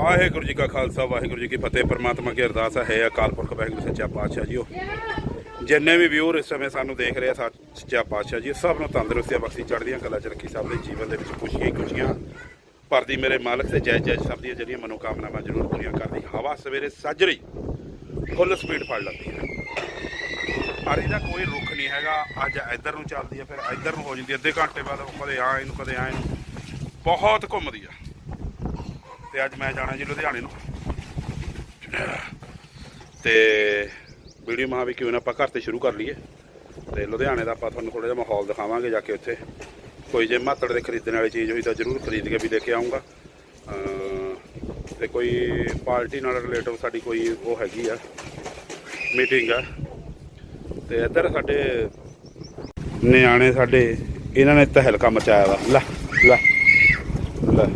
ਵਾਹਿਗੁਰੂ ਜੀ ਕਾ ਖਾਲਸਾ, ਵਾਹਿਗੁਰੂ ਜੀ ਕੀ ਫਤਿਹ। ਪ੍ਰਮਾਤਮਾ ਕੀ ਅਰਦਾਸ ਹੈ ਅਕਾਲ ਪੁਰਖ ਵਾਹਿਗੁਰੂ, ਸੱਚਾ ਪਾਤਸ਼ਾਹ ਜੀਓ। ਜਿੰਨੇ ਵੀ ਵਿਊਰ ਇਸ ਸਮੇਂ ਸਾਨੂੰ ਦੇਖ ਰਹੇ ਆ, ਸੱਚ- ਸੱਚਾ ਪਾਤਸ਼ਾਹ ਜੀ, ਸਭ ਨੂੰ ਤੰਦਰੁਸਤੀ ਬਖਸ਼ੀ ਚੜ੍ਹਦੀਆਂ ਕਲਾ ਚ ਰੱਖੀ, ਸਭ ਦੇ ਜੀਵਨ ਦੇ ਵਿੱਚ ਖੁਸ਼ੀਆਂ ਹੀ ਖੁਸ਼ੀਆਂ। ਭਰਦੀ ਮੇਰੇ ਮਾਲਕ ਤੇ ਜੈ ਜੈ, ਸਭ ਦੀਆਂ ਜਿਹੜੀਆਂ ਮਨੋਕਾਮਨਾਵਾਂ ਜ਼ਰੂਰ ਪੂਰੀਆਂ ਕਰਦੀ। ਹਵਾ ਸਵੇਰੇ ਸੱਜਰੀ ਫੁੱਲ ਸਪੀਡ ਫੜ ਲੈਂਦੀ ਹੈ। ਪਰ ਇਹਦਾ ਕੋਈ ਰੁੱਖ ਨਹੀਂ ਹੈਗਾ, ਅੱਜ ਇੱਧਰ ਨੂੰ ਚੱਲਦੀ ਹੈ ਫਿਰ ਇੱਧਰ ਨੂੰ ਹੋ ਜਾਂਦੀ ਹੈ ਅੱਧੇ ਘੰਟੇ ਬਾਅਦ ਉਹ ਕਦੇ ਆ ਇਹਨੂੰ, ਕਦੇ ਆ ਇਹਨੂੰ। ਬਹੁਤ ਘੁੰਮਦੀ ਆ। ਤੇ ਅੱਜ ਮੈਂ ਜਾਣਾ ਜੀ ਲੁਧਿਆਣੇ ਨੂੰ। ਤੇ ਵੀਡੀਓ ਮਾ ਵੀ ਕਿਉਂ ਨਾ ਆਪਾਂ ਘਰ ਤੇ ਸ਼ੁਰੂ ਕਰ ਲਈਏ। ਤੇ ਲੁਧਿਆਣੇ ਦਾ ਆਪਾਂ ਤੁਹਾਨੂੰ ਥੋੜਾ ਜਿਹਾ ਮਾਹੌਲ ਦਿਖਾਵਾਂਗੇ ਜਾ ਕੇ ਉੱਥੇ। ਕੋਈ ਜੇ ਮਾਤੜ ਦੇ ਖਰੀਦਣ ਵਾਲੀ ਚੀਜ਼ ਹੋਈ ਤਾਂ ਜ਼ਰੂਰ ਖਰੀਦ ਕੇ ਵੀ ਲੈ ਕੇ ਆਉਂਗਾ ਤੇ ਕੋਈ ਪਾਰਟੀ ਨਾਲ ਰਿਲੇਟਿਵ ਸਾਡੀ ਕੋਈ ਉਹ ਹੈਗੀ ਆ ਮੀਟਿੰਗ ਆ। ਤੇ ਇੱਧਰ ਸਾਡੇ ਨਿਆਣੇ ਸਾਡੇ, ਇਹਨਾਂ ਨੇ ਤਹਿਲਕਾ ਮਚਾਇਆ ਵਾ। ਲੈ ਲੈ ਲੈ।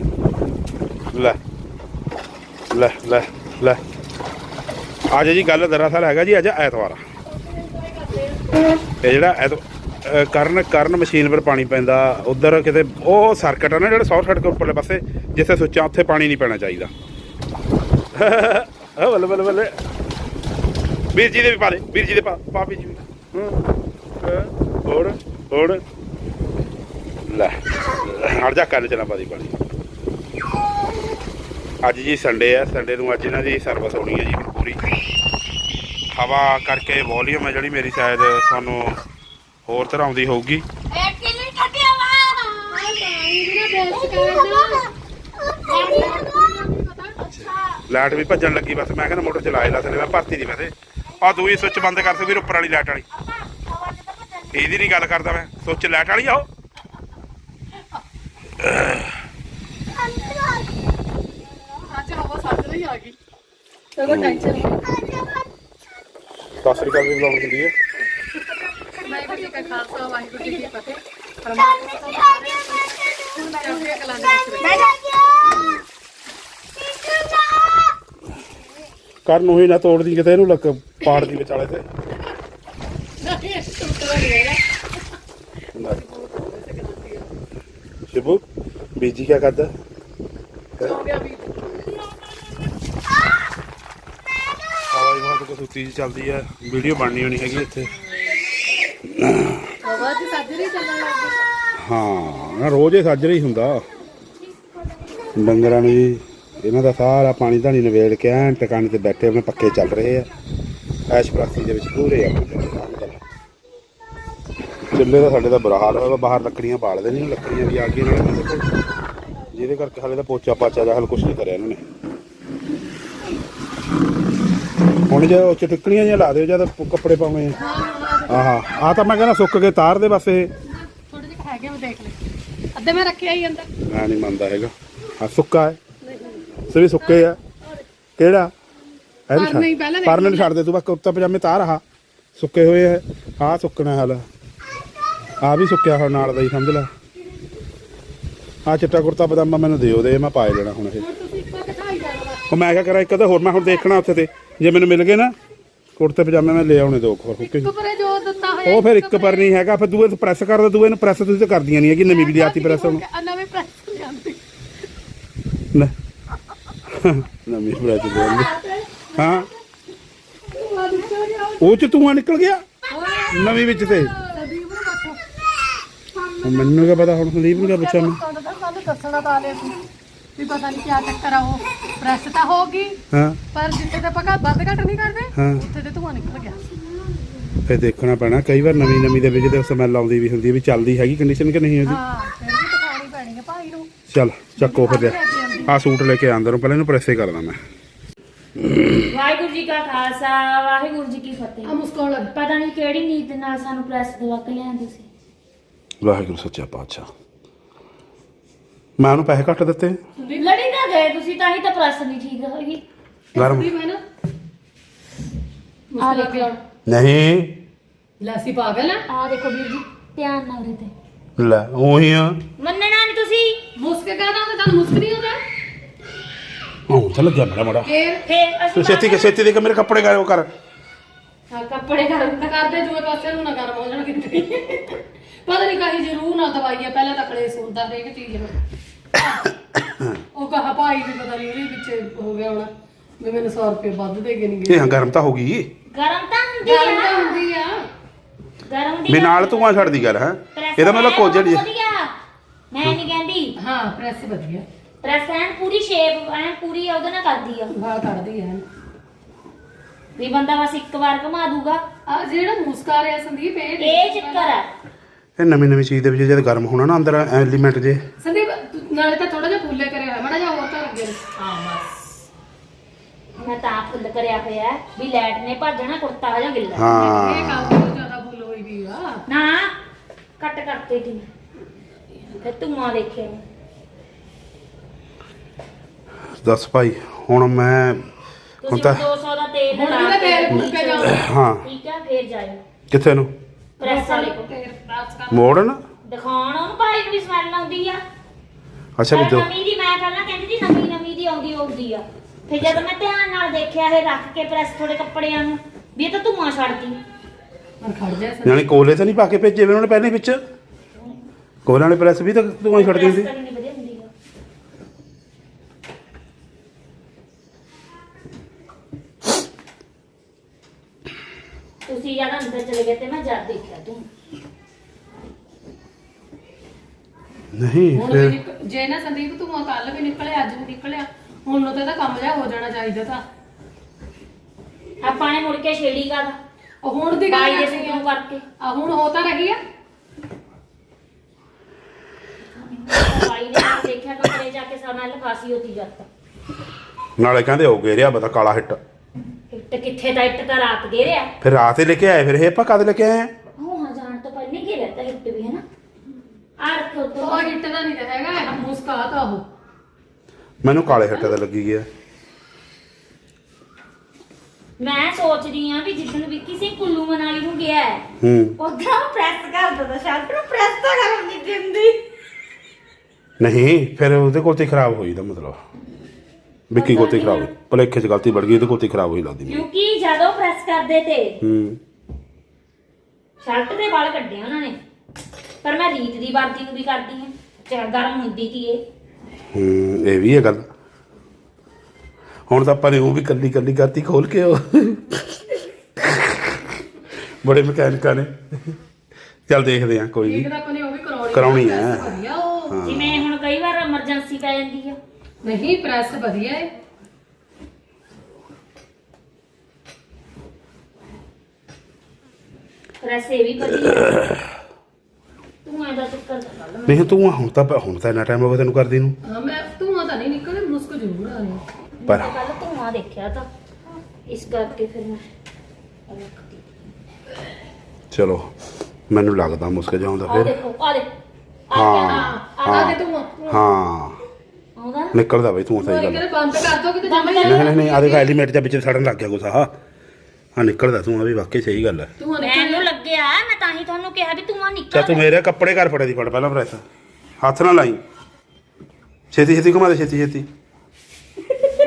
ਲੈ ਲੈ ਲੈ ਲੈ। ਅੱਜ ਜੀ, ਗੱਲ ਦਰਅਸਲ ਹੈਗਾ ਜੀ ਅੱਜ ਐਤਵਾਰ ਆ। ਇਹ ਜਿਹੜਾ ਐਤ- ਕਰਨ ਕਰਨ ਮਸ਼ੀਨ ਪਰ ਪਾਣੀ ਪੈਂਦਾ, ਉਧਰ ਕਿਤੇ, ਉਹ ਸਰਕਟ ਆ ਨਾ ਜਿਹੜਾ ਸ਼ਾਰਟ ਸਰਕਟ ਉੱਪਰਲੇ ਪਾਸੇ, ਜਿੱਥੇ ਸੁੱਚਾ, ਉੱਥੇ ਪਾਣੀ ਨਹੀਂ ਪੈਣਾ ਚਾਹੀਦਾ। ਆ ਬੱਲੇ ਬੱਲੇ ਬੱਲੇ। ਵੀਰ ਜੀ ਦੇ ਵੀ ਪਾ ਦੇ, ਵੀਰ ਜੀ ਦੇ ਪਾ ਪਾ ਵੀਰ ਜੀ ਹੋਰ ਹੋਰ ਲੈ, ਹਟ ਜਾ ਕੰਨ ਚਲਾ ਪਾਦੀ ਪਾਣੀ ਅੱਜ ਜੀ ਸੰਡੇ ਆ ਸੰਡੇ ਨੂੰ ਅੱਜ ਇਹਨਾਂ ਦੀ ਸਰਵਿਸ ਹੋਣੀ ਹੈ ਜੀ ਪੂਰੀ। ਹਵਾ ਕਰਕੇ ਵੋਲੀਅਮ ਹੈ ਜਿਹੜੀ ਮੇਰੀ, ਸ਼ਾਇਦ ਸਾਨੂੰ ਹੋਰ ਤਰ੍ਹਾਂ ਆਉਂਦੀ ਹੋਊਗੀ। ਲਾਈਟ ਵੀ ਭੱਜਣ ਲੱਗੀ ਬਸ, ਮੈਂ ਕਹਿੰਦਾ ਮੋਟਰ ਚਲਾਏ ਲਾ ਥਲੇ ਮੈਂ ਭਰਤੀ ਦੀ ਵੈਸੇ। ਆ ਦੂਈ ਸੁੱਚ ਬੰਦ ਕਰ ਸੇ ਵੀਰ ਉੱਪਰ ਵਾਲੀ ਲਾਈਟ ਵਾਲੀ। ਇਹਦੀ ਨਹੀਂ ਗੱਲ ਕਰਦਾ ਮੈਂ, ਸੁੱਚ ਲਾਈਟ ਵਾਲੀ ਆਓ ਅੱਜ ਰਹੀ ਆ ਗਈ। ਚਲੋ ਟੈਨਸ਼ਨ ਨਹੀਂ ਸਤਿ ਸ੍ਰੀ ਅਕਾਲ ਵੀ ਬੁਲਾਉਣ ਹੁੰਦੀ ਹੈ। ਵਾਹਿਗੁਰੂ ਜੀ ਕਾ ਖਾਲਸਾ ਵਾਹਿਗੁਰੂ ਜੀ ਕੀ ਫਤਿਹ। ਪਰਮਾਤਮਾ ਤੋਂ ਚੜ੍ਹਦੀਆਂ ਕਲਾਂ ਦੇ ਵਿੱਚ ਰੱਖੇ। ਕਰ ਨੂੰ ਹੀ ਨਾ ਤੋੜਦੀ ਕਿਤੇ ਇਹਨੂੰ ਲੱਕ ਪਾੜ ਦੀ ਵਿਚਾਲੇ ਤੇ। ਟੁੱਟਦਾ ਨਹੀਂ ਹੈਗਾ ਸ਼ਿਬੂ ਬੀਜੀ ਕੀ ਕਰਦਾ ਹੋ ਗਿਆ ਵੀ ਆਵਾਜ਼ ਚੀਜ਼ ਚੱਲਦੀ ਹੈ ਵੀਡੀਓ ਬਣਨੀ ਹੋਣੀ ਹੈਗੀ ਇੱਥੇ। ਹਵਾ ਚ ਚੱਲਣ ਲੱਗ ਹਾਂ ਨਾ ਰੋਜ਼ ਹੀ ਸੱਜ ਹੁੰਦਾ। ਡੰਗਰਾਂ ਨੂੰ ਜੀ, ਇਹਨਾਂ ਦਾ ਸਾਰਾ ਪਾਣੀ ਧਾਣੀ ਨਵੇੜ ਕੇ ਐਨ ਟਿਕਾਣੇ ਤੇ ਬੈਠੇ ਆਪਣੇ ਪੱਕੇ ਚੱਲ ਰਹੇ ਆ। ਐਸ਼ ਪ੍ਰਾਸਤੀ ਦੇ ਵਿੱਚ ਪੂਰੇ ਆ। ਚੁੱਲ੍ਹੇ ਦਾ ਸਾਡੇ ਦਾ ਬੁਰਾ ਹਾਲ ਹੋਇਆ ਬਾਹਰ ਲੱਕੜੀਆਂ ਬਾਲਦੇ ਨਹੀਂ ਲੱਕੜੀਆਂ ਵੀ ਆ ਗਈਆਂ ਜਿਹਦੇ ਕਰਕੇ ਹਾਲੇ ਤਾਂ ਪੋਚਾ ਪਾਚਾ ਦਾ ਹਲ ਕੁਛ ਨਹੀਂ ਕਰਿਆ ਇਹਨਾਂ ਨੇ। ਹੁਣ ਜੇ ਉਹ ਚਟਕਣੀਆਂ ਜਿਹੀਆਂ ਲਾ ਦਿਓ ਜਦ ਪ- ਕੱਪੜੇ ਆ ਆਹਾ ਆ ਤਾਂ ਮੈਂ ਕਹਿੰਦਾ ਸੁੱਕ ਕੇ ਤਾਰ ਦੇ ਬਸ ਇਹ। ਥੋੜੇ ਜਿਹੇ ਹੈਗੇ ਮੈਂ ਦੇਖ ਲੈ ਅੱਧੇ ਮੈਂ ਰੱਖਿਆ ਹੀ ਅੰਦਰ। ਮੈਂ ਨਹੀਂ ਮੰਨਦਾ ਹੈਗਾ। ਆ ਸੁੱਕਾ ਹੈ। ਸੁੱਕੇ ਆ। ਕਿਹੜਾ? ਇਹ ਵੀ ਪਰ ਨਹੀਂ, ਪਹਿਲਾਂ ਛੱਡ- ਪਰਨੇ ਨੂੰ ਛੱਡ ਦੇ ਤੂੰ ਬਸ ਕੁੜਤਾ ਪਜਾਮੇ ਤਾਰ ਆਹ ਸੁੱਕੇ ਹੋਏ ਆ। ਆ ਸੁੱਕਣਾ ਹਾਲ। ਆ ਵੀ ਸੁੱਕਿਆ ਹੋਇਆ ਨਾਲ ਦਾ ਹੀ ਸਮਝ ਲੈ। ਆ ਚਿੱਟਾ ਕੁੜਤਾ ਪਜਾਮਾ ਮੈਨੂੰ ਦਿਓ ਦੇ ਮੈਂ ਪਾਏ ਲੈਣਾ ਹੁਣ ਇਹ। ਉਹ ਮੈਂ ਕਿਹਾ ਕਰਾਂ ਇੱਕ ਤਾਂ ਹੋਰ ਮੈਂ ਹੁਣ ਦੇਖਣਾ ਉੱਥੇ ਤੇ। ਜੇ ਮੈਨੂੰ ਮਿਲ ਗਏ ਨਾ ਕੁੜਤੇ ਪਜਾਮੇ ਮੈਂ ਲੈ ਆਉਣੇ ਦੋ ਹੋਰ ਇੱਕ ਪਰੇ ਜੋ ਦਿੱਤਾ ਹੋਇਆ ਉਹ ਫਿਰ ਇੱਕ ਪਰ ਨਹੀਂ ਹੈਗਾ ਫਿਰ ਦੂਏ ਪ੍ਰੈਸ ਕਰਦਾ ਦੂਏ ਨੂੰ ਪ੍ਰੈਸ ਤੁਸੀਂ ਤਾਂ ਕਰਦੀਆਂ ਨਹੀਂ ਹੈਗੀ ਨਵੀਂ ਵੀ ਲਿਆਤੀ ਪ੍ਰੈਸ ਹੁਣ ਨਵੇਂ ਪ੍ਰੈਸ ਜਾਂਦੀ ਲੈ। ਨਵੀਂ ਪ੍ਰੈਸ ਲਿਆਂਦੀ ਹਾਂ। ਉਹ ਚ ਧੂਆਂ ਨਿਕਲ ਗਿਆ? ਨਵੀਂ ਵਿੱਚ ਤੇ। ਮੈਨੂੰ ਕੀ ਪਤਾ ਹੁਣ ਸੰਦੀਪ ਨੂੰ ਕੀ ਪੁੱਛਾਂ ਮੈਂ? ਤਾਂ ਦੱਸਣਾ ਤਾਂ ਸੀ। ਵੀ ਪਤਾ ਨਹੀਂ ਕੀ ਚੱਕਰ ਆ ਉਹ। ਪ੍ਰੈਸ ਤਾਂ ਹੋ ਗਈ ਹਾਂ। ਪਰ ਜਿੱਥੇ ਤੇ ਆਪਾਂ ਘੱਟ ਵੱਧ ਘੱਟ ਨਹੀਂ ਕਰਦੇ ਹਾਂ। ਉੱਥੇ ਤੇ ਧੂਆਂ ਨਿਕਲ ਗਿਆ। ਫਿਰ ਦੇਖਣਾ ਪੈਣਾ ਕਈ ਵਾਰ ਨਵੀਂ ਨਵੀਂ ਦੇ ਵਿੱਚ ਤੇ ਸਮੈਲ ਆਉਂਦੀ ਵੀ ਹੁੰਦੀ ਹੈ ਵੀ ਚੱਲਦੀ ਹੈਗੀ ਕੰਡੀਸ਼ਨ ਕਿ ਨਹੀਂ ਹੁੰਦੀ ਹਾਂ ਫਿਰ ਵੀ ਦਿਖਾਉਣੀ ਪੈਣੀ ਹੈ ਭਾਈ ਨੂੰ। ਚੱਲ ਚੱਕੋ ਫਿਰ ਆ ਸੂਟ ਲੈ ਕੇ ਆਂਦਰ ਨੂੰ ਪਹਿਲਾਂ ਇਹਨੂੰ ਪ੍ਰੈਸੇ ਕਰਦਾ ਮੈਂ। ਵਾਹਿਗੁਰੂ ਜੀ ਕਾ ਖਾਲਸਾ ਵਾਹਿਗੁਰੂ ਜੀ ਕੀ ਫਤਿਹ। ਆ ਮੁਸਕਾਉਣ ਲੱਗ ਪਤਾ ਨਹੀਂ ਕਿਹੜੀ ਨੀਤ ਨਾਲ ਸਾਨੂੰ ਪ੍ਰੈਸ ਦਵਾ ਕੇ ਲਿਆਂਦੇ ਸੀ। ਵਾਹਿਗੁਰੂ ਸੱਚਾ ਪਾਤਸ਼ਾਹ। ਮੈਂ ਉਹਨੂੰ ਪੈਸੇ ਘੱਟ ਦਿੱਤੇ। ਲੜੀ ਨਾ ਗਏ ਤੁਸੀਂ ਤਾਂ ਹੀ ਤਾਂ ਪ੍ਰੈਸ ਨਹੀਂ ਠੀਕ ਹੋਈ। ਗਰਮ। ਵੀ ਮੈਂ ਨਾ ਆ ਦੇਖੋ। ਨਹੀਂ। ਲਾਸੀ ਪਾਗਲ ਆ। ਆ ਦੇਖੋ ਵੀਰ ਜੀ ਧਿਆਨ ਨਾਲ ਉਰੇ ਤੇ। ਲੈ ਉਹੀ ਆ। ਮੰਨਣਾ ਨਹੀਂ ਤੁਸੀਂ। ਮੁਸਕ ਕਹਦਾ ਹੁੰਦਾ ਤੁਹਾਨੂੰ ਮੁਸਕ ਨਹੀਂ ਹੁੰਦਾ। ਹੁਣ ਤਾਂ ਲੱਗਿਆ ਮੜਾ ਮੜਾ। ਫੇਰ? ਫੇਰ ਤੂੰ ਛੇਤੀ ਛੇਤੀ ਦੇ ਕੇ ਮੇਰੇ ਕੱਪੜੇ ਗਾਇਓ ਕਰ। ਆ ਕੱਪੜੇ ਗਰਮ ਤਾਂ ਕਰਦੇ ਦੂਏ ਪਾਸੇ ਨੂੰ ਨਾ ਗਰਮ ਹੋ ਜਾਣ ਕਿਤੇ। ਪਤਾ ਨਹੀਂ ਕਾਹੀ ਜ਼ਰੂਰ ਨਾਲ ਦਵਾਈ ਆ ਪਹਿਲਾਂ ਤਾਂ ਕਲੇਸ਼ ਹੁੰਦਾ ਹਰੇਕ ਚੀਜ਼ ਨੂੰ। ਉਹ ਕਹਾ ਭਾਈ ਵੀ ਪਤਾ ਨਹੀਂ ਉਹਦੇ ਵਿੱਚ ਹੋ ਗਿਆ ਹੋਣਾ ਵੀ ਮੈਨੂੰ 100 ਰੁਪਏ ਵੱਧ ਦੇ ਕੇ ਨਹੀਂ ਗਏ। ਇਹ ਹਾਂ ਗਰਮ ਤਾਂ ਹੋ ਗਈ। ਗਰਮ ਤਾਂ ਹੁੰਦੀ ਗੱਲ ਤਾਂ ਆ ਹੁੰਦੀ ਆ। ਗਰਮ ਦੀ ਵੀ ਨਾਲ ਧੂਆਂ ਛੱਡਦੀ ਗੱਲ ਹੈ? ਇਹਦਾ ਮਤਲਬ ਕੋਜੜ ਜੀ ਵਧੀਆ। ਮੈਂ ਨਹੀਂ ਕਹਿੰਦੀ। ਹਾਂ ਪ੍ਰੈਸ ਵਧੀਆ। ਪ੍ਰੈਸ ਐਨ ਪੂਰੀ ਸ਼ੇਪ ਐਨ ਪੂਰੀ ਉਹਦੇ ਨਾਲ ਕਰਦੀ ਆ। ਵਾਲ ਕੱਢਦੀ ਹੈ ਵੀ ਬੰਦਾ ਬਸ ਇੱਕ ਵਾਰ ਘੁਮਾ ਦੂਗਾ। ਆ ਜਿਹੜਾ ਮੁਸਕਾ ਰਿਹਾ ਸੰਦੀਪ ਇਹ ਇਹ ਚੱਕਰ ਆ। ਇਹ ਨਵੀਂ ਨਵੀਂ ਚੀਜ਼ ਦੇ ਵਿੱਚ ਜਦ ਗਰਮ ਹੋਣਾ ਨਾ ਅੰਦਰ ਐਲੀਮੈਂਟ ਜੇ। ਸੰਦੀਪ ਤੂੰ ਨਾਲੇ ਤਾਂ ਥੋੜਾ ਜਿਹਾ ਫੁੱਲੇ ਕਰਿਆ ਹੋਇਆ ਮਾੜਾ ਜਿਹਾ ਹੋਰ ਤਾਂ ਲੱਗੇ ਹਾਂ ਬਸ। ਮੈਂ ਤਾਂ ਫੁੱਲ ਕਰਿਆ ਹੋਇਆ ਹੈ ਵੀ ਲੈਟ ਨੇ ਭੱਜਣਾ ਕੁੜਤਾ ਹਜਾ ਗਿੱਲਾ। ਇਹ ਹਾਂ ਕੰਮ ਬਹੁਤ ਜ਼ਿਆਦਾ ਫੁੱਲ ਹੋਈ ਵੀ ਆ। ਨਾ ਕੱਟ ਕਰਤੇ ਤੀ। ਫਿਰ ਧੂਆਂ ਦੇਖਿਆ ਦੱਸ ਭਾਈ ਹੁਣ ਮੈਂ ਹੁਣ ਤੁਸੀਂ ਤਾਂ 200 ਦਾ ਤੇਲ ਹੁਣ ਲਾ ਤਾਂ ਕੇ ਤੇਲ ਫੂਕ ਹਾਂ। ਠੀਕ ਆ ਫੇਰ ਜਾਇਓ। ਕਿੱਥੇ ਨੂੰ? ਪ੍ਰੈਸ ਵਾਲੇ ਕੋਲ। ਤੇ ਪ੍ਰੈਸ ਕਰ ਮੋੜ ਨਾ ਦਿਖਾਉਣ ਉਹਨੂੰ ਭਾਈ ਨੂੰ ਵੀ ਸਮੈਲ ਆਉਂਦੀ ਆ। ਅੱਛਾ ਵੀ ਪਰ ਦੋ ਨਵੀਂ ਦੀ ਮੈਂ ਪਹਿਲਾਂ ਕਹਿੰਦੀ ਸੀ ਨਵੀਂ ਨਵੀਂ ਦੀ ਆਉਂਦੀ ਆਉਂਦੀ ਆ। ਫਿਰ ਜਦ ਮੈਂ ਧਿਆਨ ਨਾਲ ਦੇਖਿਆ ਇਹ ਰੱਖ ਕੇ ਪ੍ਰੈਸ ਥੋੜੇ ਕੱਪੜਿਆਂ ਨੂੰ ਵੀ ਇਹ ਤਾਂ ਧੂਆਂ ਛੱਡਦੀ। ਹੁਣ ਖੜ ਜਾ ਯਾਨੀ ਕੋਲੇ ਤਾਂ ਨਹੀਂ ਪਾ ਕੇ ਭੇਜੇ ਵੇ ਉਹਨਾਂ ਨੇ ਪਹਿਲੇ ਵਿੱਚ? ਕੋਲੇ ਵਾਲੇ ਪ੍ਰੈਸ ਵੀ ਤਾਂ ਧੂਆਂ ਹੀ ਛੱਡਦੀ ਸੀ Press ਕਰਨੀ ਵਧੀਆ ਹੁੰਦੀ ਆ ਤੁਸੀਂ ਜਦ ਅੰਦਰ ਚਲੇ ਗਏ ਤੇ ਮੈਂ ਜਦ ਦੇਖਿਆ ਤੂੰ ਨਹੀਂ ਹੁਣ ਵੀ ਫਿਰ ਨਿਕ- ਜੇ ਨਾ ਸੰਦੀਪ ਤੂੰ ਕੱਲ ਵੀ ਨਿਕਲਿਆ ਅੱਜ ਵੀ ਨਿਕਲਿਆ ਹੁਣ ਨੂੰ ਤਾਂ ਇਹਦਾ ਕੰਮ ਜਿਹਾ ਹੋ ਜਾਣਾ ਚਾਹੀਦਾ ਤਾਂ। ਆਪਾਂ ਨੇ ਮੁੜ ਕੇ ਛੇੜੀ ਕਰ ਉਹ ਹੁਣ ਦੀ ਗੱਲ ਬਾਈ ਆ। ਕਰਕੇ। ਆ ਹੁਣ ਹੋ ਤਾਂ ਰਹੀ ਆ। ਬਾਈ ਨੇ ਜਦ ਦੇਖਿਆ ਕੱਪੜੇ ਜਾ ਕੇ ਸਮੈਲ ਖਾਸੀ ਹੋਤੀ ਜਾਂਦਾ ਨਾਲੇ ਕਹਿੰਦੇ ਹੋ ਗਏ ਰਿਆ ਬਤਾ ਕਾਲਾ ਹਿੱਟ। ਇੱਟ ਕਿੱਥੇ ਦਾ ਇੱਟ ਤਾਂ ਰਾਤ ਦੇ ਰਿਆ ਫਿਰ ਰਾਤ ਹੀ ਲੈ ਕੇ ਆਏ ਫਿਰ ਇਹ ਆਪਾਂ ਕਦ ਲੈ ਕੇ ਆਏ ਆ? ਉਹ ਹਾਂ ਜਾਣ ਤੋਂ ਪਹਿਲੇ ਕੀ ਰਹਿਤਾ ਇੱਟ ਵੀ ਹੈ ਨਾ ਤੋਂ ਹਿੱਟ ਦਾ ਨਹੀਂ ਹੈਗਾ ਇਹ ਮੁਸਕਾ ਤਾਂ ਉਹ। ਮੈਨੂੰ ਕਾਲੇ ਹਿੱਟ ਦਾ ਲੱਗੀ ਗਿਆ ਮੈਂ ਸੋਚਦੀ ਆ ਵੀ ਜਿੱਦਣ ਵੀ ਕਿਸੇ ਕੁੱਲੂ ਮਨਾਲੀ ਨੂੰ ਗਿਆ ਹੈ ਪ੍ਰੈਸ ਕਰ ਦਿੰਦਾ ਸ਼ਰਟ ਨੂੰ ਪ੍ਰੈਸ ਤਾਂ ਕਰਨ ਨਹੀਂ ਦਿੰਦੀ। ਨਹੀਂ ਫਿਰ ਉਹਦੇ ਕੋਲ ਤੇ ਖਰਾਬ ਹੋਈ ਦਾ ਮਤਲਬ। ਵਿੱਕੀ ਕੋਲ ਤੇ ਖਰਾਬ ਹੋਈ। ਭਲੇਖੇ ਚ ਗਲਤੀ ਵੜ ਗਈ ਉਹਦੇ ਕੋਲ ਤੇ ਖਰਾਬ ਹੋਈ ਲੱਗਦੀ ਮੈਨੂੰ। ਕਿਉਂਕਿ ਜਦੋਂ ਪ੍ਰੈਸ ਕਰਦੇ ਤੇ ਹੂੰ। ਸ਼ਰਟ ਦੇ ਵਾਲ ਕੱਢੇ ਉਹਨਾਂ ਨੇ। ਪਰ ਮੈਂ ਰੀਤ ਦੀ ਵਰਦੀ ਨੂੰ ਵੀ ਕਰਦੀ ਹਾਂ ਚਾਹ ਗਰਮ ਹੁੰਦੀ ਸੀ ਇਹ ਹੂੰ ਇਹ ਵੀ ਹੈ ਗੱਲ। ਹੁਣ ਤਾਂ ਆਪਾਂ ਨੇ ਉਹ ਵੀ ਕੱਲੀ ਕੱਲੀ ਕਰਤੀ ਖੋਲ ਕੇ ਉਹ। ਬੜੇ ਮਕੈਨਿਕਾਂ ਨੇ। ਚੱਲ ਦੇਖਦੇ ਆ ਕੋਈ ਨਹੀਂ ਤਾਂ ਆਪਾਂ ਨੇ ਉਹ ਵੀ ਕਰਾਉਣੀ ਕਰਾਉਣੀ ਹੈ। ਵਧੀਆ ਉਹ। ਜਿਵੇਂ ਹੁਣ ਕਈ ਵਾਰ ਐਮਰਜੈਂਸੀ ਪੈ ਜਾਂਦੀ ਆ। ਨਹੀਂ ਪ੍ਰੈਸ ਵਧੀਆ ਹੈ ਪ੍ਰੈਸ ਇਹ ਵੀ ਵਧੀਆ ਤੂੰ ਐਂ ਦਾ ਚੱਕਰ ਨਾ ਕਰ ਨਹੀਂ ਤੂੰ ਹੁਣ ਤਾਂ ਹੁਣ ਤਾਂ ਇੰਨਾ ਟਾਈਮ ਹੋ ਗਿਆ ਤੈਨੂੰ ਕਰਦੀ ਨੂੰ। ਹਾਂ ਮੈਂ ਧੂਆਂ ਤਾਂ ਨਹੀਂ ਨਿਕਲਦਾ ਮੁਸਕ ਜ਼ਰੂਰ ਆ ਰਹੀ ਪਰ ਕੱਲ ਧੂਆਂ ਦੇਖਿਆ ਤਾਂ ਇਸ ਕਰਕੇ ਫਿਰ ਮੈਂ ਰੱਖਦੀ ਚਲੋ ਮੈਨੂੰ ਲੱਗਦਾ ਮੁਸਕ ਜਾਉਂਦਾ ਆ ਫਿਰ। ਦੇਖੋ ਆ ਦੇ ਆ ਹਾਂ ਗਿਆ ਆ ਹਾਂ। ਦੇ ਧੂਆਂ ਹਾਂ। ਆਉਂਦਾ ਨਾ? ਨਿਕਲਦਾ ਬਈ ਤੂੰ ਸਹੀ ਗੱਲ ਕਹਿੰਦੇ ਬੰਦ ਕਰ ਦੋ ਕਿਤੇ ਬੰਦ ਜਮਾ ਕਰ। ਨਹੀਂ ਨਹੀਂ ਨਹੀਂ ਆਦੇ ਐਲੀਮੈਂਟ ਦੇ ਵਿੱਚ ਸੜਨ ਲੱਗ ਗਿਆ ਆਹ। ਹਾਂ ਨਿਕਲਦਾ ਤੂੰ ਆ ਵੀ ਵਾਕਈ ਸਹੀ ਗੱਲ ਹੈ ਧੂਆਂ ਨਿਕਲ ਲੱਗਿਆ ਮੈਂ ਤਾਂ ਹੀ ਤੁਹਾਨੂੰ ਕਿਹਾ ਵੀ ਧੂਆਂ ਚਾ ਨਿਕਲ। ਤੂੰ ਮੇਰੇ ਕੱਪੜੇ ਘਰ ਫੜੇ ਦੀ ਫੜ ਪਹਿਲਾਂ ਪ੍ਰੈਸ ਹੱਥ ਨਾਲ ਲਾਈ। ਛੇਤੀ ਛੇਤੀ ਘੁਮਾ ਦੇ ਛੇਤੀ ਛੇਤੀ।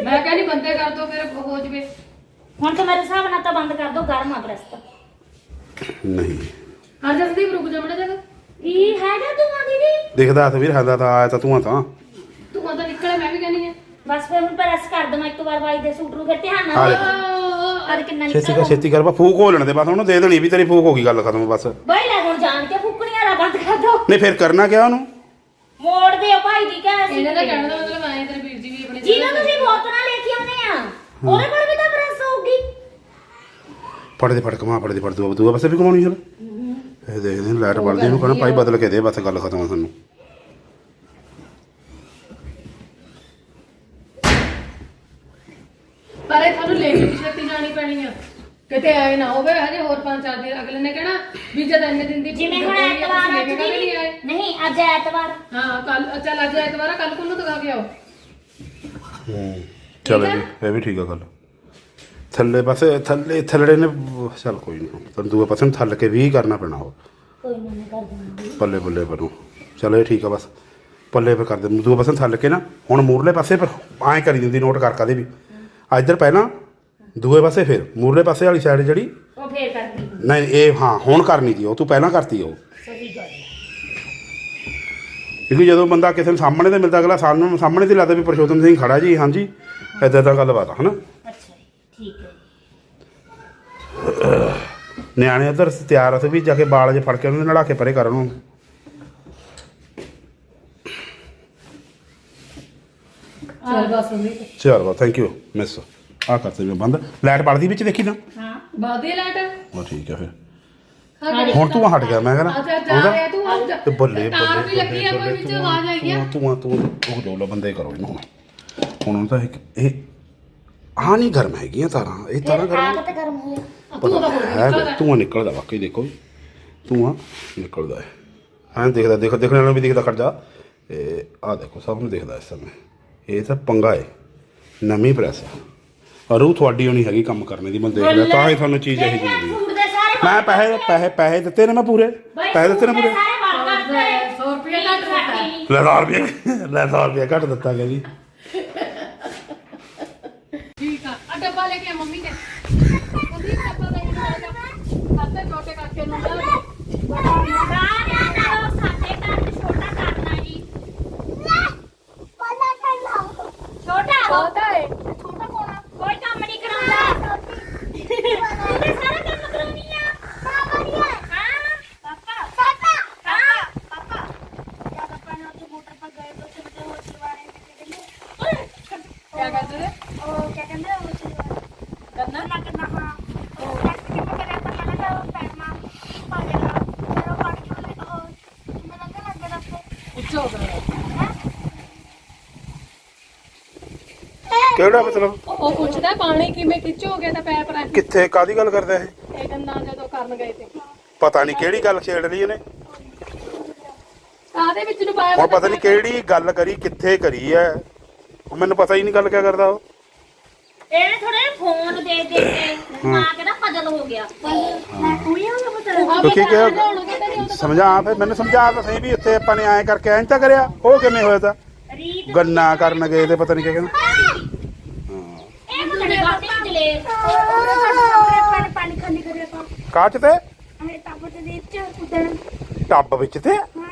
ਮੈਂ ਕਹਿੰਦੀ ਬੰਦੇ ਕਰ ਦੋ ਫਿਰ ਹੋ ਜਵੇ। ਹੁਣ ਤਾਂ ਮੇਰੇ ਹਿਸਾਬ ਨਾਲ ਤਾਂ ਬੰਦ ਕਰ ਦੋ ਗਰਮ ਆ ਪ੍ਰੈਸ ਤਾਂ ਨਹੀਂ। ਹਰ ਜਸਦੀਪ ਰੁਕ ਜਾ ਮੜਾ ਜਾ ਇਹ ਹੈਗਾ ਧੂਆਂ ਦੀਦੀ? ਦਿਖਦਾ ਤਾਂ ਵੀਰ ਹੰਦਾ ਤਾਂ ਆਇਆ ਤਾਂ ਤੂੰ ਆ ਤਾਂ। ਧੂਆਂ ਤਾਂ ਨਿਕਲਿਆ ਮੈਂ ਵੀ ਕਹਿੰਦੀ ਆ ਬਸ ਫਿਰ ਹੁਣ ਪ੍ਰੈਸ ਕਰ ਦਵਾਂ ਇੱਕ ਵਾਰ ਬਾਈ ਦੇ ਸੂਟ ਨੂੰ ਫਿਰ ਧਿਆਨ ਨਾਲ ਦੇਖੋ। ਕਿੰਨਾ ਛੇਤੀ ਕਰ ਛੇਤੀ ਕਰ ਬਾ ਫੂਕ ਹੋ ਲੈਣ ਦੇ ਬਸ ਉਹਨੂੰ ਦੇ ਦੇਣੀ ਵੀ ਤੇਰੀ ਫੂਕ ਹੋ ਗਈ ਗੱਲ ਖਤਮ ਬਸ। ਬਾਈ ਲੈ ਹੁਣ ਜਾਣ ਕੇ ਫੁੱਕਣੀਆਂ ਵਾਲਾ ਬੰਦ ਕਰ ਦੋ। ਨਹੀਂ ਫਿਰ ਕਰਨਾ ਕਿਆ ਉਹਨੂੰ? ਮੋੜ ਦਿਓ ਭਾਈ ਦੀ ਕਹਿ ਸੀ ਇਹਨਾਂ ਦਾ ਕਹਿਣ ਦਾ ਮਤਲਬ ਆਏ ਤੇਰੇ ਵੀਰ ਜੀ ਵੀ ਆਪਣੇ ਜਿਹਨੂੰ ਤੁਸੀਂ ਬੋਤਲਾਂ ਲੈ ਕੇ ਆਉਂਦੇ ਆ ਉਹਦੇ ਕੋਲ ਵੀ ਤਾਂ ਪ੍ਰੈਸ ਹੋਊਗੀ। ਫੜ ਦੇ ਫੜ ਕਮਾ ਫੜ ਦੇ ਫੜ ਦੂਆ ਦੂਆ ਪਾਸੇ ਵੀ ਕਮਾਉਣੀ ਚਲ ਇਹ ਦੇਖਦੇ ਨੇ ਲਾਈਟ ਬਲਦੀ ਨੂੰ ਕਹਣਾ ਭਾਈ ਬਦਲ ਕੇ ਦੇ ਬਸ ਗੱਲ ਖਤਮ ਆ ਸਾਨੂੰ। ਪਰ ਇਹ ਤੁਹਾਨੂੰ ਲੈ ਕੇ ਜਾਣੀ ਆ ਕਿਤੇ ਐ ਨਾ ਹੋਵੇ ਹਜੇ ਹੋਰ ਪੰਜ ਚਾਰ ਦਿਨ ਅਗਲੇ ਨੇ ਕਹਿਣਾ ਵੀ ਜਦ ਇੰਨੇ ਦਿਨ ਦੀ ਜਿਵੇਂ ਹੁਣ ਆ, ਐਤਵਾਰ ਅੱਜ ਦੀ ਲਈ ਆਏ? ਨਹੀਂ ਅੱਜ ਐਤਵਾਰ। ਹਾਂ ਕੱਲ ਚੱਲ ਅੱਜ ਐਤਵਾਰ ਕੱਲ ਕੋਲ ਨੂੰ ਦਿਖਾ ਕੇ ਆਓ। ਹੂੰ ਚਲ ਇਹ ਵੀ ਇਹ ਵੀ ਠੀਕ ਆ ਗੱਲ। ਥੱਲੇ ਪਾਸੇ ਥੱਲੇ ਥੱਲੜੇ ਨੇ ਚੱਲ ਕੋਈ ਨਹੀਂ ਤੈਨੂੰ ਦੂਏ ਪਾਸੇ ਨੂੰ ਥੱਲ ਕੇ ਵੀ ਕਰਨਾ ਪੈਣਾ ਉਹ। ਕੋਈ ਨਾ ਮੈਂ ਕਰ ਦੂੰਗੀ ਪੱਲੇ ਪੱਲੇ ਪਰੂ ਚਲੋ ਇਹ ਠੀਕ ਆ ਬਸ ਪੱਲੇ ਪਰ ਕਰ ਦੇ ਦੂਏ ਪਾਸੇ ਨੂੰ ਥੱਲ ਕੇ ਨਾ ਹੁਣ ਮੂਰਲੇ ਪਾਸੇ ਪਰ ਐਂ ਕਰੀ ਦਿੰਦੀ ਨੋਟ ਕਰ ਕਦੇ ਵੀ। ਆ ਇੱਧਰ ਪਹਿਲਾਂ ਦੂਏ ਪਾਸੇ ਫਿਰ ਮੂਰਲੇ ਪਾਸੇ ਵਾਲੀ ਸਾਈਡ ਜਿਹੜੀ ਉਹ ਫੇਰ ਕਰਦੀ ਨਹੀਂ ਇਹ ਹਾਂ ਹੁਣ ਕਰਨੀ ਦੀ ਉਹ ਤੂੰ ਪਹਿਲਾਂ ਕਰਤੀ ਉਹ। ਸਹੀ ਗੱਲ ਕਿਉਂਕਿ ਜਦੋਂ ਬੰਦਾ ਕਿਸੇ ਨੂੰ ਸਾਹਮਣੇ ਤੇ ਮਿਲਦਾ ਅਗਲਾ ਸਾਨੂੰ ਸਾਹਮਣੇ ਤੇ ਲੱਗਦਾ ਵੀ ਪਰਸ਼ੋਤਮ ਸਿੰਘ ਖੜਾ ਜੀ ਹਾਂਜੀ ਏਦਾਂ ਦਾ ਗੱਲਬਾਤ ਆ ਹਨਾ? ਅੱਛਾ ਜੀ ਠੀਕ ਹੈ ਨਿਆਣੇ ਉਧਰ ਤਿਆਰ ਆ ਤੇ ਵੀ ਜਾ ਕੇ ਬਾਲ ਜੇ ਫੜ ਕੇ ਉਹਨਾਂ ਦੇ ਨੜਾ ਕੇ ਪਰੇ ਕਰਨ ਨੂੰ ਚੱਲ ਬਸ ਮੰਮੀ ਚਲ ਵਾ ਥੈਂਕ ਯੂ ਮਿਸ ਆ ਕਰਤੇ ਮੈਂ ਬੰਦ। ਲਾਈਟ ਪੜਦੀ ਵਿੱਚ ਦੇਖੀ ਨਾ। ਹਾਂ ਬਾਦੀ ਲਾਟ ਉਹ ਠੀਕ ਹੈ ਫਿਰ। ਹਾਂ ਹੁਣ ਤੂੰ ਹਟ ਗਿਆ ਮੈਂ ਕਹਿੰਦਾ ਅੱਛਾ ਜਾ ਰਿਹਾ ਤੂੰ ਆ ਜਾ ਤੇ ਬੱਲੇ ਤਾਰ ਬੱਲੇ ਵੀ ਲੱਗੀ ਆ ਕੋਈ ਵਿੱਚ ਆਵਾਜ਼ ਆਈ ਆ। ਤੂੰ ਤੂੰ ਤੂੰ ਉਹ ਲੋ ਲੋ ਬੰਦੇ ਕਰੋ ਇਹਨੂੰ ਹੁਣ। ਤਾਂ ਇੱਕ ਇਹ ਆ ਨਹੀਂ ਗਰਮ ਹੈਗੀਆਂ ਤਾਰਾਂ। ਇਹ ਤਾਰਾਂ ਗਰਮ ਆਗ ਤੇ ਗਰਮ ਹੋ ਗਿਆ ਤੂੰ ਤਾਂ ਹੈ ਨਿਕਲਦਾ। ਵਾਕਈ ਦੇਖੋ ਜੀ। ਧੂੰਆਂ ਨਿਕਲਦਾ ਹੈ। ਹਾਂ ਦੇਖਦਾ ਦੇਖੋ ਦੇਖਣ ਵਾਲਾ ਵੀ ਦਿਖਦਾ ਖੜ ਜਾ। ਇਹ ਆ ਦੇਖੋ ਸਭ ਨੂੰ ਦਿਖਦਾ ਇਸ ਸਮੇਂ। ਇਹ ਤਾਂ ਪੰਗਾ ਹੈ। ਨਵੀਂ ਪ੍ਰੈਸ ਆ। ਔਰ ਉਹ ਤੁਹਾਡੀ ਹੋਣੀ ਹੈਗੀ ਕੰਮ ਕਰਨੇ ਦੀ ਮੈਂ ਦੇਖ ਲਿਆ ਤਾਂ ਹੀ ਤੁਹਾਨੂੰ ਚੀਜ਼ ਇਹੀ ਮੇਰੇ ਮਿਲਦੀ ਹੈ ਸੂਟ ਦੇ ਸਾਰੇ ਮੈਂ ਪੈਸੇ ਪੈਸੇ ਪੈਸੇ ਦਿੱਤੇ ਨੇ ਮੈਂ ਪੂਰੇ? ਪੈਸੇ ਦਿੱਤੇ ਨੇ ਦੇ ਪੂਰੇ? ਸਾਰੇ ਵਾਲ ਕੱਟ ਦੇ 100 ਰੁਪਏ ਘੱਟ ਦਿੱਤਾ। ਲੈ 1000 ਰੁਪਏ ਲੈ 1000 ਰੁਪਏ ਘੱਟ ਦਿੱਤਾ ਗਿਆ ਜੀ। ਠੀਕ ਆ ਆ ਡੱਬਾ ਲੈ ਕੇ ਆ ਮੰਮੀ ਨੇ ਕਹਿੰਦੀ ਡੱਬਾ ਲੈ ਕੇ ਆ ਜਾ ਹੱਥੇ ਛੋਟੇ ਕਰਕੇ ਨੂੰ ਛੋਟਾ ਛੋਟਾ ਕੋਣਾ ਕੋਈ ਕੰਮ ਨਹੀਂ ਕਰਾਉਂਦਾ ਤੂੰ ਸਾਰਾ ਕੰਮ ਕਰਾਉਣੀ ਆ ਹਾਂ ਵਧੀਆ ਹਾਂ ਪਾਪਾ ਪਾਪਾ ਹਾਂ ਪਾਪਾ ਜਦ ਆਪਾਂ ਨੇ ਉੱਥੇ ਮੋਟਰ ਪਰ ਗਏ ਤਾਂ ਉੱਥੇ ਮਤਲਬ ਉਹ ਚਲਵਾਣੇ ਤੇ ਕੀ ਕਰਦੇ ਨੇ ਉਹ ਕਿਆ ਕਹਿੰਦੇ ਉਹ ਚਲਵਾਣੇ ਕਰਨਾ ਨਾ ਕਰਨਾ ਹਾਂ ਉਹ ਟੈਸਟ ਕਿਵੇਂ ਕਰਿਆ ਪਤਾ ਲੱਗਾ ਉਹ ਪੈਰਮਾ ਪਾ ਜਾਣਾ ਫਿਰ ਉਹ ਪਾਣੀ ਚੋਲੇ ਉਹ ਕਿਵੇਂ ਲੱਗਾ ਲੱਗਾ ਰੱਖੇ ਉੱਚਾ ਹੋ ਗਿਆ ਕਿਹੜਾ ਮਤਲਬ ਉਹ ਤਾਂ ਪੈਪ ਰੱਖ ਕਿੱਥੇ ਕਾਦੀ ਗੱਲ ਕਰਦਾ ਇਹ? ਇਹ ਗੰਨਾ ਜਦੋਂ ਕਰਨ ਗਏ ਤੇ। ਪਤਾ ਨਹੀਂ ਕਿਹੜੀ ਗੱਲ ਛੇੜ ਲਈ ਇਹਨੇ। ਆਦੇ ਵਿੱਚ ਨੂੰ ਪਾਇਆ ਹੁਣ ਪਤਾ ਨਹੀਂ ਕਿਹੜੀ ਗੱਲ ਕਰੀ ਕਿੱਥੇ ਕਰੀ ਐ। ਮੈਨੂੰ ਪਤਾ ਹੀ ਨਹੀਂ ਗੱਲ ਕਿਆ ਕਰਦਾ ਉਹ। ਇਹਨੇ ਥੋੜੇ ਫੋਨ ਦੇ ਦੇ ਕੇ ਮਾਂ ਕਹਿੰਦਾ ਪਜਲ ਹੋ ਗਿਆ। ਮੈਂ ਕੋਈ ਹੋ ਕਿਹਾ? ਸਮਝਾ ਫਿਰ ਮੈਨੂੰ ਸਮਝਾ ਤਾਂ ਸਹੀ ਵੀ ਉੱਥੇ ਆਪਾਂ ਨੇ ਐਂ ਕਰਕੇ ਐਂ ਤਾਂ ਕਰਿਆ। ਉਹ ਕਿਵੇਂ ਹੋਇਆ ਤਾਂ? ਗੰਨਾ ਕਰਨ ਗਏ ਤੇ ਪਤਾ ਨਹੀਂ ਕਿਆ ਕਹਿੰਦਾ ਇਹ ਤੁਹਾਡੇ ਗਾਤੇ ਚਲੇ ਪਾਣੀ ਪਾਣੀ ਖਾਲੀ ਕਰਿਆ ਤਾਂ ਕਾਚ ਤੇ ਅਰੇ ਟੱਬ ਦੇ ਵਿੱਚ ਉਦਣ ਟੱਬ ਵਿੱਚ ਤੇ ਹਾਂ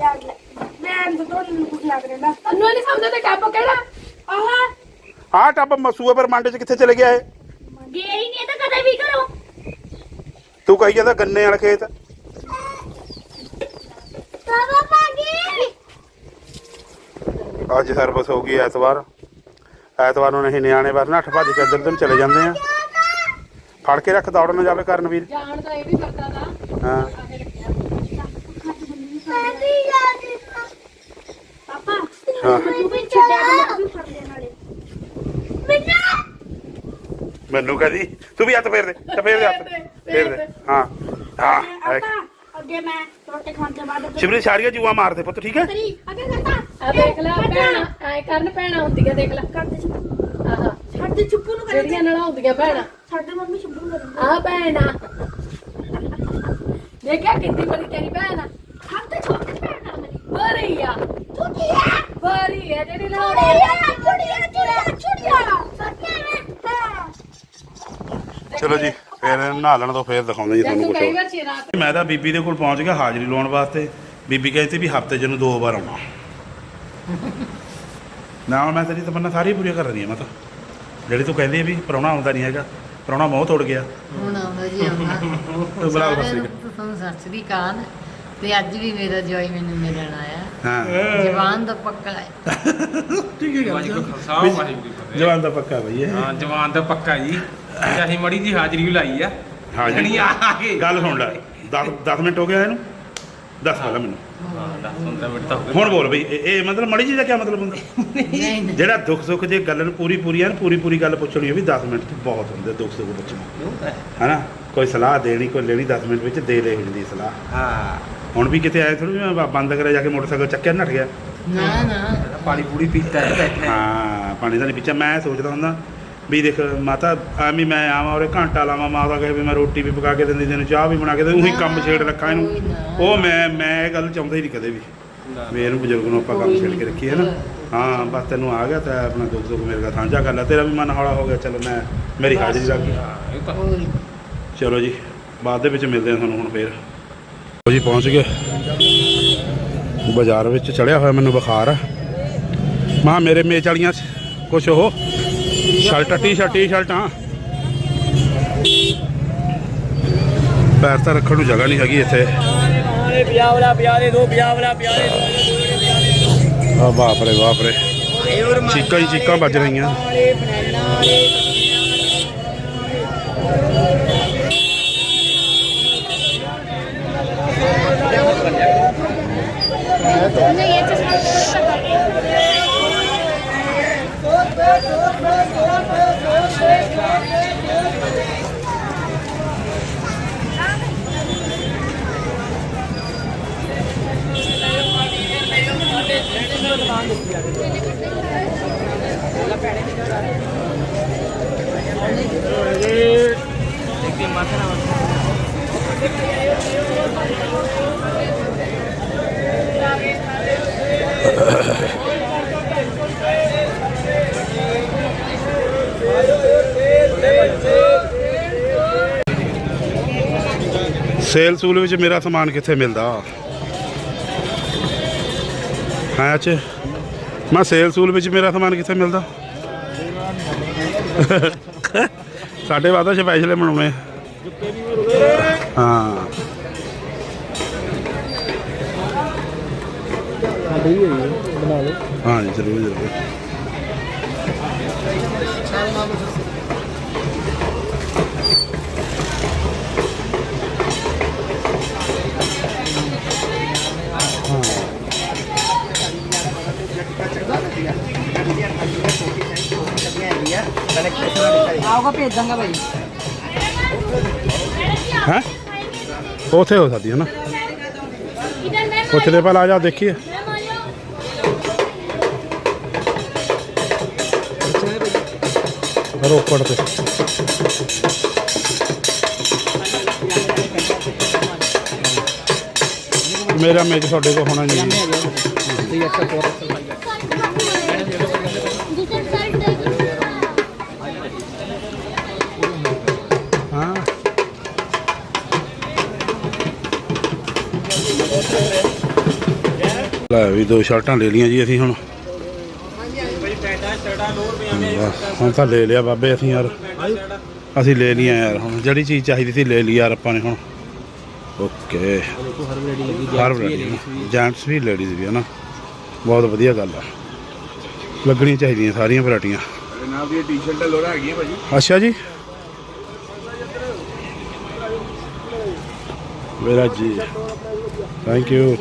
ਯਾਰ ਲੈ ਮੈਂ ਅੰਦਰ ਤੋਂ ਨੂੰ ਕੁਝ ਲੱਗ ਰਿਹਾ ਨਾ ਤੈਨੂੰ ਨਹੀਂ ਸਮਝਦਾ ਤੇ ਕੱਪ ਕਿਹੜਾ ਆਹ ਆਹ ਟੱਬ ਮਸੂਆ ਪਰ ਮੰਡੇ ਚ ਕਿੱਥੇ ਚਲੇ ਗਿਆ ਇਹ ਗਿਆ ਹੀ ਨਹੀਂ ਇਹ ਤਾਂ ਕਦੇ ਵੀ ਕਰੋ ਤੂੰ ਕਹੀ ਜਾਂਦਾ ਗੰਨੇ ਵਾਲਾ ਖੇਤ ਬਾਬਾ ਪਾਗੀ ਅੱਜ ਸਰਵਿਸ ਹੋ ਗਈ ਐਤਵਾਰ ਐਤਵਾਰ ਨੂੰ ਨਹੀਂ ਨਿਆਣੇ ਬਾਹਰ ਨੱਠ ਭੱਜ ਕੇ ਇੱਧਰ ਉੱਧਰ ਚਲੇ ਜਾਂਦੇ ਆ ਫੜ ਕੇ ਰੱਖ ਦੌੜ ਨਾ ਜਾਵੇ ਕਰਨ ਵੀਰ। ਜਾਣ ਦਾ ਇਹ ਵੀ ਕਰਦਾ ਹਾਂ। ਪਾਪਾ ਹਾਂ। ਮੈਨੂੰ ਕਹਦੀ ਤੂੰ ਵੀ ਹੱਥ ਫੇਰ ਦੇ ਤੇ ਫੇਰ ਦੇ ਹੱਥ ਫੇਰ ਦੇ ਹਾਂ ਹਾਂ। ਪਾਪਾ ਅੱਗੇ ਮੈਂ ਰੋਟੀ ਖਾਣ ਤੋਂ ਬਾਅਦ ਸ਼ਿਵਰੀ ਸਾਰੀਆਂ ਜੂਆ ਮਾਰਦੇ ਪੁੱਤ ਠੀਕ ਹੈ? ਤੇਰੀ ਅੱਗੇ ਕਰਤਾ। ਆ ਦੇਖ ਲੈ ਭੈਣਾ। ਐ ਕਰਨ ਭੈਣਾ ਹੁੰਦੀਆਂ ਦੇਖ ਲੈ। ਕਰਦੇ ਸੀ ਆਹਾ। ਸਾਡੇ ਚੁੱਪੂ ਨੂੰ ਕਰੇ ਜਿਹੜੀਆਂ ਨਲਾਉਂਦੀਆਂ ਭੈਣਾ। ਸਾਡੇ ਮੰਮੀ ਚੁੱਪੂ ਨੂੰ ਕਰੇ ਆ ਭੈਣਾ ਦੇਖਿਆ ਕਿੰਨੀ ਬੜੀ ਤੇਰੀ ਭੈਣ ਆ। ਹੱਥ ਤੇ ਛੋਟੀ ਭੈਣ ਆ ਮੇਰੀ। ਬੜੀ ਆ। ਛੋਟੀ ਹੈ ਬੜੀ ਆ ਜਿਹੜੀ ਆ ਛੋਟੀਆਂ ਛੋਟੀਆਂ ਛੋਟੀਆਂ ਛੋਟੀਆਂ ਹਾਂ ਚਲੋ ਜੀ ਫੇਰ ਨਹਾ ਲੈਣ ਤੋਂ ਫੇਰ ਦਿਖਾਉਂਦੇ ਜੀ ਤੁਹਾਨੂੰ ਕੁਝ ਕਈ ਵਾਰ ਚਿਰਾ ਮੈਂ ਤਾਂ ਬੀਬੀ ਦੇ ਕੋਲ ਪਹੁੰਚ ਗਿਆ ਹਾਜ਼ਰੀ ਲਾਉਣ ਵਾਸਤੇ। ਬੀਬੀ ਕਹਿੰਦੀ ਵੀ ਹਫ਼ਤੇ ਚ ਨੂੰ ਦੋ ਵਾਰ ਆਉਣਾ। ਨਾਲ ਮੈਂ ਤੇਰੀ ਤਮੰਨਾ ਸਾਰੀ ਪੂਰੀ ਕਰ ਰਹੀ ਹਾਂ ਮੈਂ ਤਾਂ ਜਿਹੜੀ ਤੂੰ ਕਹਿੰਦੀ ਵੀ ਪ੍ਰਾਹੁਣਾ ਆਉਂਦਾ ਨਹੀਂ ਹੈਗਾ ਪ੍ਰਾਹੁਣਾ ਮੋਹ ਤੋੜ ਗਿਆ। ਹੁਣ ਆਉਂਦਾ ਜੀ ਆਉਂਦਾ। ਤੂੰ ਬੁਲਾ ਸਾਰਿਆਂ ਸਸਰੀ ਨੂੰ ਤੁਹਾਨੂੰ ਸਤਿ ਸ੍ਰੀ ਅਕਾਲ। ਤੇ ਅੱਜ ਵੀ ਮੇਰਾ ਜੋਈ ਮੈਨੂੰ ਮਿਲਣ ਆਇਆ। ਹਾਂ। ਜਵਾਨ ਦਾ ਪੱਕਾ ਹੈ। ਠੀਕ ਹੈ ਫਤਿਹ। ਜਵਾਨ ਦਾ ਪੱਕਾ ਇਹ। ਹਾਂ ਜਵਾਨ ਦਾ ਪੱਕਾ ਜੀ। ਚਾਹੀ ਮੜੀ ਜੀ ਹਾਜ਼ਰੀ ਵੀ ਲਾਈ ਆ। ਹਾਜ਼ਰੀ। ਜਣੀ ਆ ਕੇ। ਗੱਲ ਸੁਣ ਲੈ। 10 10 ਮਿੰਟ ਹੋ ਗਿਆ ਇਹਨੂੰ। ਦੱਸ ਪਹਿਲਾਂ ਮੈਨੂੰ ਹਾਂ 10 15 ਮਿੰਟ ਤਾਂ ਹੋ ਗਏ ਹੁਣ ਬੋਲ ਬਈ ਇਹ ਇਹ ਮਤਲਬ ਮੜੀ ਜੀ ਦਾ ਕੀ ਮਤਲਬ ਹੁੰਦਾ? ਨਹੀਂ ਨਹੀਂ। ਜਿਹੜਾ ਦੁੱਖ ਸੁੱਖ ਜੇ ਗੱਲ ਨੂੰ ਪੂਰੀ ਪੂਰੀ ਐਨ ਪੂਰੀ ਪੂਰੀ ਗੱਲ ਪੁੱਛਣੀ ਹੋਵੇ 10 ਮਿੰਟ ਤੋਂ ਬਹੁਤ ਹੁੰਦੇ ਦੁੱਖ ਸੁੱਖ ਪੁੱਛਣਾ। ਹਨਾ? ਕੋਈ ਸਲਾਹ ਦੇਣੀ ਕੋਈ ਲੈਣੀ 10 ਮਿੰਟ ਵਿੱਚ ਦੇ ਲੈ ਹੁੰਦੀ ਸਲਾਹ। ਹਾਂ। ਹੁਣ ਵੀ ਕਿਤੇ ਆਏ ਥੋੜੀ ਮੈਂ ਬੰਦ ਕਰਿਆ ਜਾ ਕੇ ਮੋਟਰਸਾਈਕਲ ਚੱਕਿਆ ਨੱਠ ਗਿਆ। ਨਾ ਨਾ। ਪਾਣੀ ਪੂੜੀ ਪੀਤਾ ਹੈ ਬੈਠੇ ਹਾਂ। ਪਾਣੀ ਦਾ ਨਹੀਂ ਪਿੱਛੇ ਮੈਂ ਸੋਚਦਾ ਹੁੰਦਾ ਵੀ ਦੇਖ ਮਾਤਾ ਐਵੇਂ ਮੈਂ ਆਵਾਂ ਔਰ ਘੰਟਾ ਲਾਵਾਂ ਮਾਤਾ ਕਹੇ ਵੀ ਮੈਂ ਰੋਟੀ ਵੀ ਪਕਾ ਕੇ ਦਿੰਦੀ ਤੈਨੂੰ ਚਾਹ ਵੀ ਬਣਾ ਕੇ ਦੇ ਉਹੀ ਕੰਮ ਛੇੜ ਰੱਖਾਂ ਇਹਨੂੰ। ਉਹ ਮੈਂ ਮੈਂ ਇਹ ਗੱਲ ਚਾਹੁੰਦਾ ਹੀ ਨਹੀਂ ਕਦੇ ਵੀ। ਵੀ ਇਹਨੂੰ ਬਜ਼ੁਰਗ ਨੂੰ ਆਪਾਂ ਕੰਮ ਛੇੜ ਕੇ ਰੱਖੀਏ ਨਾ? ਹਾਂ ਬਸ ਤੈਨੂੰ ਆ ਗਿਆ ਤਾਂ ਆਪਣਾ ਦੁੱਖ ਸੁੱਖ ਮੇਰੇ ਨਾਲ ਸਾਂਝਾ ਕਰ ਲੈ। ਤੇਰਾ ਵੀ ਮਨ ਹੌਲਾ ਹੋ ਗਿਆ ਚਲੋ ਮੈਂ ਮੇਰੀ ਹਾਜ਼ਰੀ ਲੱਗ ਗਈ ਚਲੋ ਜੀ ਬਾਅਦ ਦੇ ਵਿੱਚ ਮਿਲਦੇ ਹਾਂ ਤੁਹਾਨੂੰ ਹੁਣ ਫੇਰ। ਜੀ ਪਹੁੰਚ ਗਏ। ਬਾਜ਼ਾਰ ਵਿੱਚ ਚੜਿਆ ਹੋਇਆ ਮੈਨੂੰ ਬੁਖਾਰ ਆ। ਮਾ ਮੇਰੇ ਮੇਚ ਵਾਲੀਆਂ ਕੁਛ ਉਹ ਸ਼ਰਟ, ਟੀ-ਸ਼ਰਟ, ਟੀ-ਸ਼ਰਟਾਂ ਪੈਰ ਤਾਂ ਰੱਖਣ ਨੂੰ ਜਗ੍ਹਾ ਨਹੀਂ ਹੈਗੀ ਇੱਥੇ। ਆ ਬਾਪ ਰੇ ਬਾਪ ਰੇ ਚੀਕਾਂ ਹੀ ਚੀਕਾਂ ਵੱਜ ਰਹੀਆਂ। ਸੇਲ ਸੂਲ ਵਿੱਚ ਮੇਰਾ ਸਮਾਨ ਕਿੱਥੇ ਮਿਲਦਾ? ਮੈਂ ਅੱਛਾ ਮੈਂ ਸੇਲ ਸੂਲ ਵਿੱਚ ਮੇਰਾ ਸਮਾਨ ਕਿੱਥੇ ਮਿਲਦਾ? ਸਾਡੇ ਵਾਦਾ ਸਪੈਸ਼ਲ ਬਣਾਉਣੇ। ਹਾਂ। ਹਾਂ ਜੀ, ਜ਼ਰੂਰ ਜ਼ਰੂਰ। ਸੀਗਾ ਹਾਂਜੀ ਹਾਂਜੀ ਛੋਟੀ ਸਾਈਜ਼ ਛੋਟੀ ਲੱਗੀਆਂ ਹੈਗੀ ਆ ਕਨੈਕਸ਼ਨ ਵਾਲੀ ਆਊਗਾ ਭੇਜ ਦਾਂਗਾ ਭਾਈ ਹੈ? ਉੱਥੇ ਹੋ ਸਕਦੀ ਹੈ ਨਾ। ਪੁੱਛਦੇ ਪਹਿਲਾਂ ਆ ਜਾ ਦੇਖੀਏ। ਰੋਪੜ ਤੇ। ਮੇਰਾ ਮੇਜ ਤੁਹਾਡੇ ਕੋਲ ਹੋਣਾ ਨਹੀਂ। ਤੁਸੀਂ ਇੱਕ ਕੋਰਸ ਲੈ ਵੀ ਦੋ ਸ਼ਰਟਾਂ ਲੈ ਲਈਆਂ ਜੀ ਅਸੀਂ ਹੁਣ। ਹੁਣ ਤਾਂ ਲੈ ਲਿਆ ਬਾਬੇ ਅਸੀਂ ਯਾਰ। ਅਸੀਂ ਲੈ ਲਈਆਂ ਯਾਰ ਹੁਣ ਜਿਹੜੀ ਚੀਜ਼ ਚਾਹੀਦੀ ਸੀ ਲੈ ਲਈ ਯਾਰ ਆਪਾਂ ਨੇ ਹੁਣ। ਓਕੇ। ਹਰ ਵੈਰਾਈਟੀ ਜੈਂਟਸ ਵੀ ਲੇਡੀਜ਼ ਵੀ ਹੈ ਨਾ ਬਹੁਤ ਵਧੀਆ ਗੱਲ ਆ। ਲੱਗਣੀਆਂ ਚਾਹੀਦੀਆਂ ਸਾਰੀਆਂ ਵੈਰਾਈਟੀਆਂ। ਨਾਲ ਦੀ ਟੀ-ਸ਼ਰਟ ਲੋੜਾ ਹੈਗੀ ਭਾਜੀ। ਅੱਛਾ ਜੀ। ਮੇਰਾ ਜੀ। Thank you